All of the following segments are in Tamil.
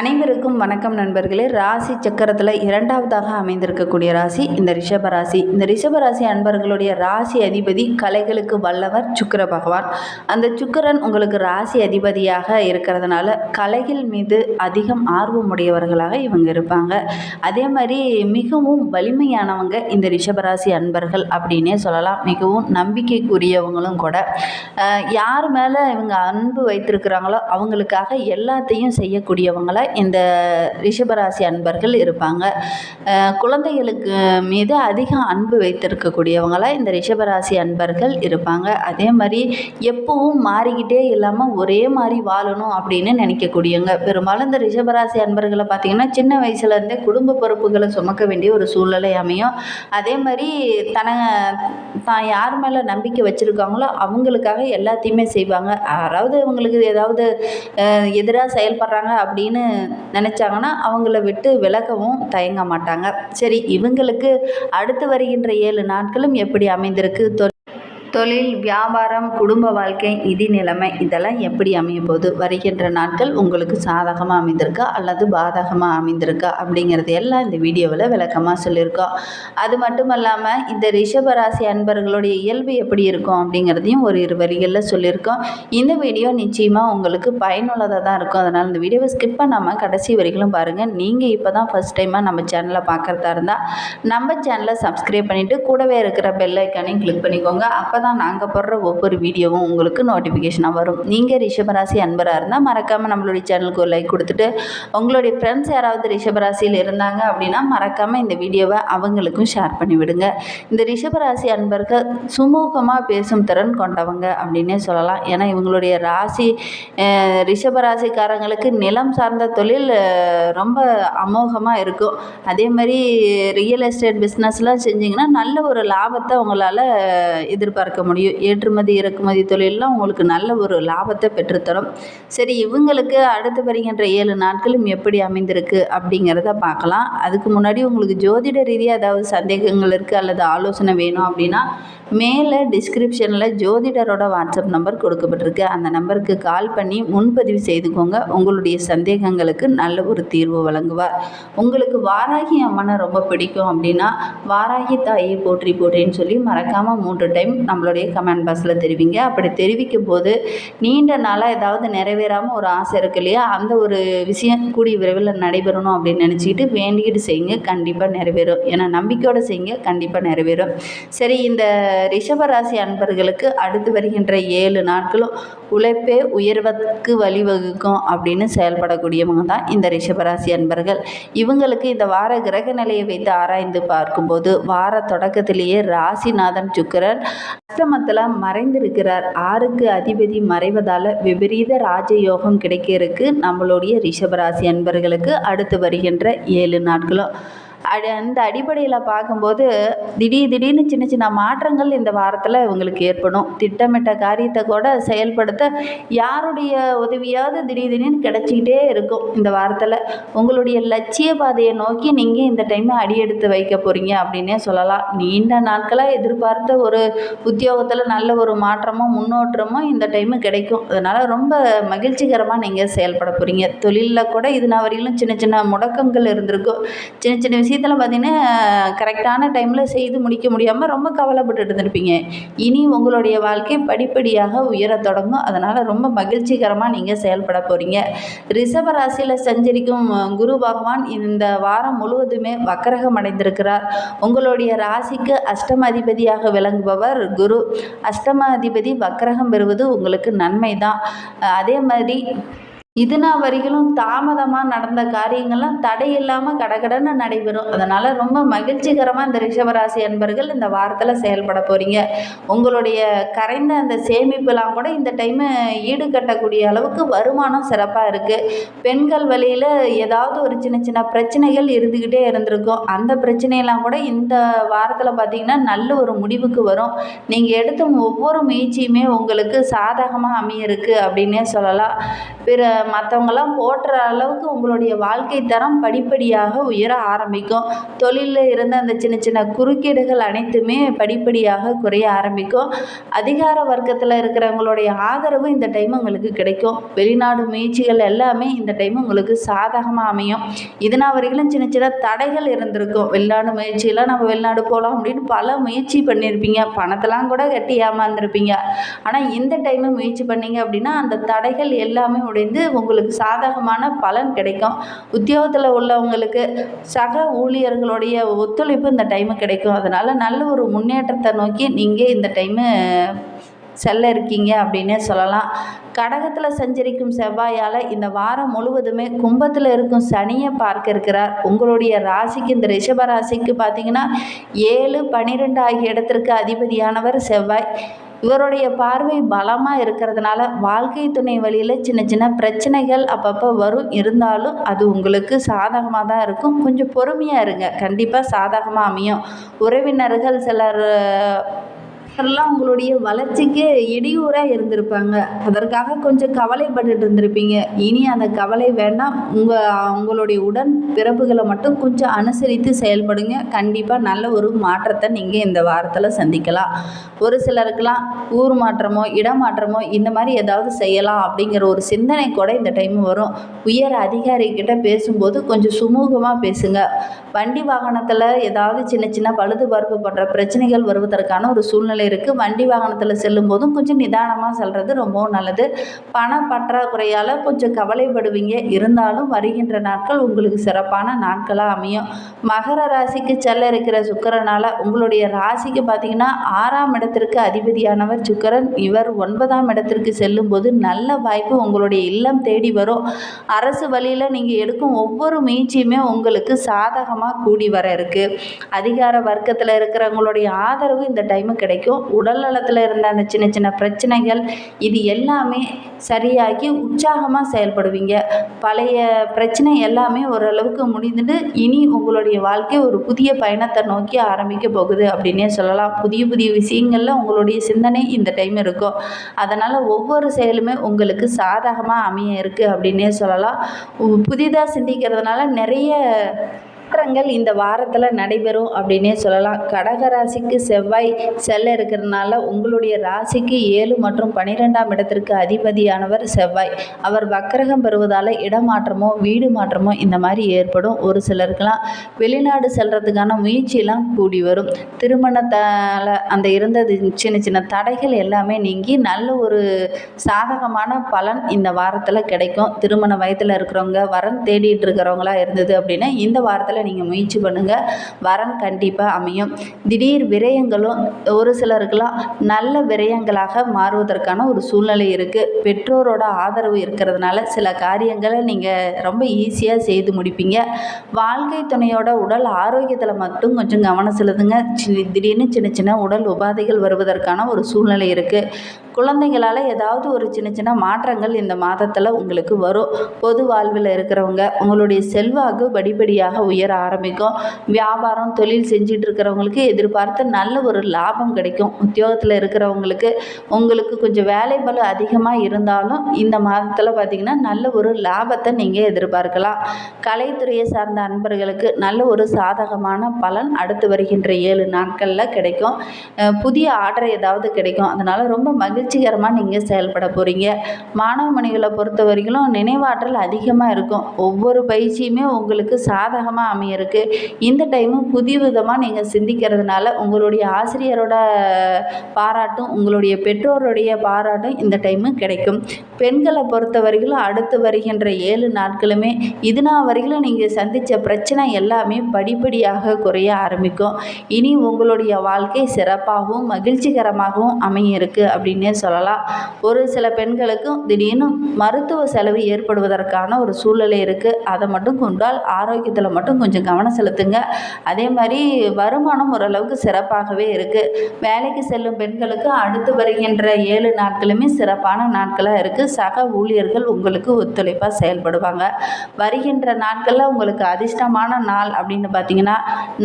அனைவருக்கும் வணக்கம் நண்பர்களே. ராசி சக்கரத்தில் இரண்டாவதாக அமைந்திருக்கக்கூடிய ராசி இந்த ரிஷப ராசி. இந்த ரிஷப ராசி அன்பர்களுடைய ராசி அதிபதி கலைகளுக்கு வல்லவர் சுக்கிர பகவான். அந்த சுக்கரன் உங்களுக்கு ராசி அதிபதியாக இருக்கிறதுனால கலைகள் மீது அதிகம் ஆர்வமுடையவர்களாக இவங்க இருப்பாங்க. அதே மாதிரி மிகவும் வலிமையானவங்க இந்த ரிஷபராசி அன்பர்கள் அப்படின்னே சொல்லலாம். மிகவும் நம்பிக்கைக்குரியவங்களும் கூட. யார் மேலே இவங்க அன்பு வைத்திருக்கிறாங்களோ அவங்களுக்காக எல்லாத்தையும் செய்யக்கூடியவங்கள இந்த ரிஷபராசி அன்பர்கள் இருப்பாங்க. குழந்தைகளுக்கு மீது அதிக அன்பு வைத்திருக்கக்கூடியவங்களாக இந்த ரிஷபராசி அன்பர்கள் இருப்பாங்க. அதே மாதிரி எப்பவும் மாறிக்கிட்டே இல்லாமல் ஒரே மாதிரி வாழணும் அப்படின்னு நினைக்கக்கூடியவங்க. பெரும்பாலும் இந்த ரிஷபராசி அன்பர்களை பார்த்தீங்கன்னா சின்ன வயசுலேருந்தே குடும்ப பொறுப்புகளை சுமக்க வேண்டிய ஒரு சூழ்நிலை அமையும். அதே மாதிரி தன தான் யார் மேலே நம்பிக்கை வச்சுருக்காங்களோ அவங்களுக்காக எல்லாத்தையுமே செய்வாங்க. யாராவது அவங்களுக்கு ஏதாவது எதிராக செயல்படுறாங்க அப்படின்னு நினச்சாங்கன்னா அவங்கள விட்டு விலகவும் தயங்க மாட்டாங்க. சரி இவங்களுக்கு அடுத்து வருகின்ற ஏழு நாட்களும் எப்படி அமைந்திருக்கு? தொ தொழில் வியாபாரம் குடும்ப வாழ்க்கை நிதி நிலைமை இதெல்லாம் எப்படி அமைய போகுது வருகின்ற நாட்கள் உங்களுக்கு சாதகமாக அமைந்திருக்கா? அல்லது பாதகமாக அமைந்திருக்கா? அப்படிங்கிறது எல்லாம் இந்த வீடியோவில் விளக்கமாக சொல்லியிருக்கோம். அது மட்டும் இல்லாமல் இந்த ரிஷபராசி அன்பர்களுடைய இயல்பு எப்படி இருக்கும் அப்படிங்கிறதையும் ஒரு இரு வரிகளில் சொல்லியிருக்கோம். இந்த வீடியோ நிச்சயமாக உங்களுக்கு பயனுள்ளதாக தான் இருக்கும். அதனால் இந்த வீடியோவை ஸ்கிப் பண்ணாமல் கடைசி வரைக்கும் பாருங்கள் நீங்கள் இப்போ தான் ஃபஸ்ட் டைமாக நம்ம சேனலை பார்க்குறதா இருந்தால் நம்ம சேனலை சப்ஸ்கிரைப் பண்ணிவிட்டு கூடவே இருக்கிற பெல் ஐக்கானையும் கிளிக் பண்ணிக்கோங்க. அப்போ தான் நாங்கள் போடுற ஒவ்வொரு வீடியோவும் உங்களுக்கு நோட்டிஃபிகேஷனாக வரும். நீங்கள் ரிஷபராசி அன்பராக இருந்தால் மறக்காமல் நம்மளுடைய சேனலுக்கு ஒரு லைக் கொடுத்துட்டு உங்களுடைய ஃப்ரெண்ட்ஸ் யாராவது ரிஷபராசியில் இருந்தாங்க அப்படின்னா மறக்காமல் இந்த வீடியோவை அவங்களுக்கும் ஷேர் பண்ணி விடுங்க. இந்த ரிஷபராசி அன்பர்கள் சுமூகமாக பேசும் திறன் கொண்டவங்க அப்படின்னே சொல்லலாம். ஏன்னா இவங்களுடைய ராசி ரிஷபராசிக்காரங்களுக்கு நிலம் சார்ந்த தொழில் ரொம்ப அமோகமாக இருக்கும். அதே மாதிரி ரியல் எஸ்டேட் பிஸ்னஸ்லாம் செஞ்சிங்கன்னா நல்ல ஒரு லாபத்தை உங்களால் எதிர்பார்க்க முடியும். ஏற்றுமதி இறக்குமதி தொழிலெலாம் உங்களுக்கு நல்ல ஒரு லாபத்தை பெற்றுத்தரும். சரி இவங்களுக்கு அடுத்து வருகின்ற ஏழு நாட்களும் எப்படி அமைந்திருக்கு அப்படிங்கிறத பார்க்கலாம். அதுக்கு முன்னாடி உங்களுக்கு ஜோதிட ரீதியாக ஏதாவது சந்தேகங்கள் இருக்குது அல்லது ஆலோசனை வேணும் அப்படின்னா மேலே டிஸ்கிரிப்ஷனில் ஜோதிடரோட வாட்ஸ்அப் நம்பர் கொடுக்கப்பட்டிருக்கு. அந்த நம்பருக்கு கால் பண்ணி முன்பதிவு செய்துக்கோங்க. உங்களுடைய சந்தேகங்களுக்கு நல்ல ஒரு தீர்வு வழங்குவார். உங்களுக்கு வாராகி அம்மனை ரொம்ப பிடிக்கும் அப்படின்னா வாராகி தாயை போற்றி போற்றேன்னு சொல்லி மறக்காமல் மூன்று டைம் நம்மளுடைய கமெண்ட் பாக்ஸில் தெரிவிங்க. அப்படி தெரிவிக்கும் போது நீண்ட நாளாக ஏதாவது நிறைவேறாமல் ஒரு ஆசை இருக்கு இல்லையா? அந்த ஒரு விஷயம் கூடிய விரைவில் நடைபெறணும் அப்படின்னு நினச்சிக்கிட்டு வேண்டிக்கிட்டு செய்யுங்க. கண்டிப்பாக நிறைவேறும். ஏன்னா நம்பிக்கையோடு செய்யுங்க. கண்டிப்பாக நிறைவேறும். சரி இந்த ரிஷபராசி அன்பர்களுக்கு அடுத்து வருகின்ற ஏழு நாட்களும் உழைப்பே உயர்வதற்கு வழிவகுக்கும் அப்படின்னு செயல்படக்கூடியவங்க தான் இந்த ரிஷபராசி அன்பர்கள். இவங்களுக்கு இந்த வார கிரக நிலையை வைத்து ஆராய்ந்து பார்க்கும்போது வார தொடக்கத்திலேயே ராசிநாதன் சுக்கிரன் அஷ்டமத்தில் மறைந்திருக்கிறார். ஆறுக்கு அதிபதி மறைவதால் விபரீத ராஜயோகம் கிடைக்கிறதுக்கு நம்மளுடைய ரிஷபராசி அன்பர்களுக்கு அடுத்து வருகின்ற ஏழு நாட்களும் அடி அந்த அடிப்படையில் பார்க்கும்போது திடீர் திடீர்னு சின்ன சின்ன மாற்றங்கள் இந்த வாரத்தில் இவங்களுக்கு ஏற்படும். திட்டமிட்ட காரியத்தை கூட செயல்படுத்த யாருடைய உதவியாவது திடீர் திடீர்னு கிடச்சிக்கிட்டே இருக்கும் இந்த வாரத்தில். உங்களுடைய லட்சிய பாதையை நோக்கி நீங்கள் இந்த டைம் அடியெடுத்து வைக்க போகிறீங்க அப்படின்னே சொல்லலாம். நீண்ட நாட்களாக எதிர்பார்த்த ஒரு உத்தியோகத்தில் நல்ல ஒரு மாற்றமும் முன்னோற்றமும் இந்த டைமு கிடைக்கும். அதனால் ரொம்ப மகிழ்ச்சிகரமாக நீங்கள் செயல்பட போகிறீங்க தொழிலில் கூட இது நான் வரையிலும் சின்ன சின்ன முடக்கங்கள் இருந்திருக்கும். சின்ன சின்ன விஷயம் விஷயத்தில் பார்த்தீங்கன்னா கரெக்டான டைமில் செய்து முடிக்க முடியாமல் ரொம்ப கவலைப்பட்டு இருந்திருப்பீங்க. இனி உங்களுடைய வாழ்க்கை படிப்படியாக உயரத் தொடங்கும். அதனால் ரொம்ப மகிழ்ச்சிகரமாக நீங்கள் செயல்பட போகிறீங்க ரிஷப ராசியில் சஞ்சரிக்கும் குரு பகவான் இந்த வாரம் முழுவதுமே வக்கரகம் அடைந்திருக்கிறார். உங்களுடைய ராசிக்கு அஷ்டம அதிபதியாக விளங்குபவர் குரு. அஷ்டம அதிபதி வக்கரகம் பெறுவது உங்களுக்கு நன்மை தான் அதே மாதிரி இது நாள் வரைகளும் தாமதமாக நடந்த காரியங்கள்லாம் தடையில்லாமல் கடகடன்னு நடைபெறும். அதனால் ரொம்ப மகிழ்ச்சிகரமாக இந்த ரிஷபராசி அன்பர்கள் இந்த வாரத்தில் செயல்பட போகிறீங்க உங்களுடைய கரைந்த அந்த சேமிப்புலாம் கூட இந்த டைமு ஈடு கட்டக்கூடிய அளவுக்கு வருமானம் சிறப்பாக இருக்குது பெண்கள் வழியில் ஏதாவது ஒரு சின்ன சின்ன பிரச்சனைகள் இருந்துக்கிட்டே இருந்திருக்கும். அந்த பிரச்சனையெல்லாம் கூட இந்த வாரத்தில் பார்த்திங்கன்னா நல்ல ஒரு முடிவுக்கு வரும். நீங்கள் எடுத்த ஒவ்வொரு முயற்சியுமே உங்களுக்கு சாதகமாக அமையிருக்கு அப்படின்னே சொல்லலாம். பிற மற்றவங்களாம் போற்றுற அளவுக்கு உங்களுடைய வாழ்க்கை தரம் படிப்படியாக உயர ஆரம்பிக்கும். தொழிலில் இருந்த அந்த சின்ன சின்ன குறுக்கீடுகள் அனைத்துமே படிப்படியாக குறைய ஆரம்பிக்கும். அதிகார வர்க்கத்தில் இருக்கிறவங்களுடைய ஆதரவு இந்த டைம் உங்களுக்கு கிடைக்கும். வெளிநாடு முயற்சிகள் எல்லாமே இந்த டைம் உங்களுக்கு சாதகமாக அமையும். இதனா வரைக்கும் சின்ன சின்ன தடைகள் இருந்திருக்கும். வெளிநாடு முயற்சியெல்லாம் நம்ம வெளிநாடு போகலாம் அப்படின்னு பல முயற்சி பண்ணியிருப்பீங்க பணத்தெல்லாம் கூட கட்டி ஏமாந்துருப்பீங்க. ஆனால் இந்த டைமு முயற்சி பண்ணீங்க அப்படின்னா அந்த தடைகள் எல்லாமே முடிந்து உங்களுக்கு சாதகமான பலன் கிடைக்கும். உத்தியோகத்தில் உள்ளவங்களுக்கு சக ஊழியர்களுடைய ஒத்துழைப்பு இந்த டைமு கிடைக்கும். அதனால் நல்ல ஒரு முன்னேற்றத்தை நோக்கி நீங்கள் இந்த டைமு செல்ல இருக்கீங்க அப்படின்னே சொல்லலாம். கடகத்தில் சஞ்சரிக்கும் செவ்வாயால் இந்த வாரம் முழுவதுமே கும்பத்தில் இருக்கும் சனியை பார்க்க இருக்கிறார். உங்களுடைய ராசிக்கு இந்த ரிஷப ராசிக்கு பார்த்தீங்கன்னா ஏழு பன்னிரெண்டு ஆகிய இடத்திற்கு அதிபதியானவர் செவ்வாய். இவருடைய பார்வை பலமாக இருக்கிறதுனால வாழ்க்கை துணை வழியில் சின்ன சின்ன பிரச்சனைகள் அப்பப்போ வரும். இருந்தாலும் அது உங்களுக்கு சாதகமாக தான் இருக்கும். கொஞ்சம் பொறுமையாக இருங்க. கண்டிப்பாக சாதகமாக அமையும். உறவினர்கள் சிலர் எல்லாம் உங்களுடைய வளர்ச்சிக்கு இடையூறாக இருந்திருப்பாங்க. அதற்காக கொஞ்சம் கவலைப்பட்டுட்டு இருந்திருப்பீங்க. இனி அந்த கவலை வேண்டாம். உங்கள் உங்களுடைய உடன் பிறப்புகளை மட்டும் கொஞ்சம் அனுசரித்து செயல்படுங்க. கண்டிப்பாக நல்ல ஒரு மாற்றத்தை நீங்கள் இந்த வாரத்தில் சந்திக்கலாம். ஒரு சிலருக்கெல்லாம் ஊர் மாற்றமோ இடமாற்றமோ இந்த மாதிரி ஏதாவது செய்யலாம் அப்படிங்கிற ஒரு சிந்தனை கூட இந்த டைம் வரும். உயர் அதிகாரிகிட்ட பேசும்போது கொஞ்சம் சுமூகமாக பேசுங்க. வண்டி வாகனத்தில் ஏதாவது சின்ன சின்ன பழுதுபார்ப்பு போன்ற பிரச்சனைகள் வருவதற்கான ஒரு சூழ்நிலை இருக்குது வண்டி வாகனத்தில் செல்லும் போதும் கொஞ்சம் நிதானமாக செல்வது ரொம்பவும் நல்லது. பண பற்றாக்குறையால் கொஞ்சம் கவலைப்படுவீங்க. இருந்தாலும் வருகின்ற நாட்கள் உங்களுக்கு சிறப்பான நாட்களாக அமையும். மகர ராசிக்கு செல்ல இருக்கிற சுக்கரனால் உங்களுடைய ராசிக்கு பார்த்தீங்கன்னா ஆறாம் இடத்திற்கு அதிபதியானவர் சுக்கரன். இவர் ஒன்பதாம் இடத்திற்கு செல்லும்போது நல்ல வாய்ப்பு உங்களுடைய இல்லம் தேடி வரும். அரசு வழியில் நீங்கள் எடுக்கும் ஒவ்வொரு முயற்சியுமே உங்களுக்கு சாதகமாக கூடி வர இருக்குது அதிகார வர்க்கத்தில் இருக்கிறவங்களுடைய ஆதரவு இந்த டைமு கிடைக்கும். உடல் நலத்தில் இருந்த அந்த சின்ன சின்ன பிரச்சனைகள் இது எல்லாமே சரியாகி உற்சாகமாக செயல்படுவீங்க. பழைய பிரச்சனை எல்லாமே ஓரளவுக்கு முடிந்துட்டு இனி உங்களுடைய வாழ்க்கை ஒரு புதிய பயணத்தை நோக்கி ஆரம்பிக்க போகுது அப்படின்னே சொல்லலாம். புதிய புதிய விஷயங்களில் உங்களுடைய சிந்தனை இந்த டைம் இருக்கும். அதனால் ஒவ்வொரு செயலுமே உங்களுக்கு சாதகமாக அமைய இருக்குது அப்படின்னே சொல்லலாம். புதிதாக சிந்திக்கிறதுனால நிறைய மாற்றங்கள் இந்த வாரத்தில் நடைபெறும் அப்படின்னே சொல்லலாம். கடக ராசிக்கு செவ்வாய் செல்ல இருக்கிறதுனால உங்களுடைய ராசிக்கு ஏழு மற்றும் பனிரெண்டாம் இடத்திற்கு அதிபதியானவர் செவ்வாய். அவர் வக்கரகம் பெறுவதால் இடமாற்றமோ வீடு மாற்றமோ இந்த மாதிரி ஏற்படும். ஒரு சிலருக்கெல்லாம் வெளிநாடு செல்கிறதுக்கான முயற்சியெல்லாம் கூடி வரும். திருமணத்தால் அந்த இருந்தது சின்ன சின்ன தடைகள் எல்லாமே நீங்கி நல்ல ஒரு சாதகமான பலன் இந்த வாரத்தில் கிடைக்கும். திருமண வயதில் இருக்கிறவங்க வரன் தேடிட்டு இருக்கிறவங்களா இருந்தது அப்படின்னா இந்த வாரத்தில் நீங்கள் முயற்சி பண்ணுங்கள் வரன் கண்டிப்பாக அமையும். திடீர் விரயங்களும் ஒரு சிலருக்கெல்லாம் நல்ல விரயங்களாக மாறுவதற்கான ஒரு சூழ்நிலை இருக்குது பெற்றோரோட ஆதரவு இருக்கிறதுனால சில காரியங்களை நீங்கள் ரொம்ப ஈஸியாக செய்து முடிப்பீங்க. வாழ்க்கை துணையோட உடல் ஆரோக்கியத்தில் மட்டும் கொஞ்சம் கவனம் செலுத்துங்க. சி- திடீர்னு சின்ன சின்ன உடல் உபாதைகள் வருவதற்கான ஒரு சூழ்நிலை இருக்குது குழந்தைங்களால் ஏதாவது ஒரு சின்ன சின்ன மாற்றங்கள் இந்த மாதத்தில் உங்களுக்கு வரும். பொது வாழ்வில் இருக்கிறவங்க உங்களுடைய செல்வாக்கு படிப்படியாக உயர ஆரம்பிக்கும். வியாபாரம் தொழில் செஞ்சிட்டு இருக்கிறவங்களுக்கு எதிர்பார்த்து நல்ல ஒரு லாபம் கிடைக்கும். உத்தியோகத்தில் இருக்கிறவங்களுக்கு உங்களுக்கு கொஞ்சம் வேலை பலு அதிகமாக இருந்தாலும் இந்த மாதத்தில் பார்த்திங்கன்னா நல்ல ஒரு லாபத்தை நீங்கள் எதிர்பார்க்கலாம். கலைத்துறையை சார்ந்த அன்பர்களுக்கு நல்ல ஒரு சாதகமான பலன் அடுத்து வருகின்ற ஏழு நாட்களில் கிடைக்கும். புதிய ஆர்டர் ஏதாவது கிடைக்கும். அதனால் ரொம்ப மகிழ்ச்சிகரமாக நீங்கள் செயல்பட போகிறீங்க மாணவ மணிகளை பொறுத்த வரைக்கும் நினைவாற்றல் அதிகமாக இருக்கும். ஒவ்வொரு பயிற்சியுமே உங்களுக்கு சாதகமாக அமையிருக்கு இந்த டைமு புதிய விதமாக நீங்கள் சிந்திக்கிறதுனால உங்களுடைய ஆசிரியரோட பாராட்டும் உங்களுடைய பெற்றோருடைய பாராட்டும் இந்த டைமு கிடைக்கும். பெண்களை பொறுத்த வரைக்கும் அடுத்து வருகின்ற ஏழு நாட்களுமே இதுனா வரைக்கும் நீங்கள் சந்தித்த பிரச்சனை எல்லாமே படிப்படியாக குறைய ஆரம்பிக்கும். இனி உங்களுடைய வாழ்க்கை சிறப்பாகவும் மகிழ்ச்சிகரமாகவும் அமைய அப்படின்னு அப்படின்னே சொல்லலாம். ஒரு சில பெண்களுக்கும் திடீர்னு மருத்துவ செலவு ஏற்படுவதற்கான ஒரு சூழ்நிலை இருக்குது அதை மட்டும் கொண்டால் ஆரோக்கியத்தில் மட்டும் கொஞ்சம் கவனம் செலுத்துங்க. அதே மாதிரி வருமானம் ஓரளவுக்கு சிறப்பாகவே இருக்குது வேலைக்கு செல்லும் பெண்களுக்கு அடுத்து வருகின்ற ஏழு நாட்களுமே சிறப்பான நாட்களாக இருக்குது சக ஊழியர்கள் உங்களுக்கு ஒத்துழைப்பாக செயல்படுவாங்க. வருகின்ற நாட்களில் உங்களுக்கு அதிர்ஷ்டமான நாள் அப்படின்னு பார்த்தீங்கன்னா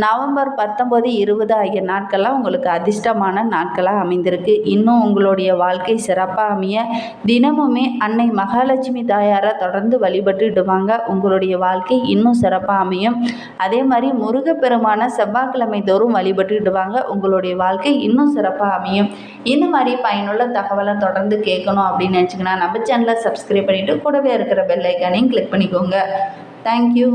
நவம்பர் பத்தொம்போது இருபது ஆகிய நாட்கள்லாம் உங்களுக்கு அதிர்ஷ்டமான நாட்களாக அமைந்திருக்கு. இன்னும் உங்களுடைய வாழ்க்கை சிறப்பாக அமைய தினமுமே அன்னை மகாலட்சுமி தாயாரை தொடர்ந்து வழிபட்டுட்டு வாங்க உங்களுடைய வாழ்க்கை இன்னும் சிறப்பாக அமையும் அதே மாதிரி முருகப்பெருமான செவ்வாய்க்கிழமை தோறும் வழிபட்டுட்டு வாங்க உங்களுடைய வாழ்க்கை இன்னும் சிறப்பாக அமையும் இந்த மாதிரி பயனுள்ள தகவலை தொடர்ந்து கேட்கணும் அப்படின்னு நினச்சிங்கன்னா நம்ம சேனலை சப்ஸ்கிரைப் பண்ணிவிட்டு கூடவே இருக்கிற பெல்லைக்கானையும் கிளிக் பண்ணிக்கோங்க. தேங்க்யூ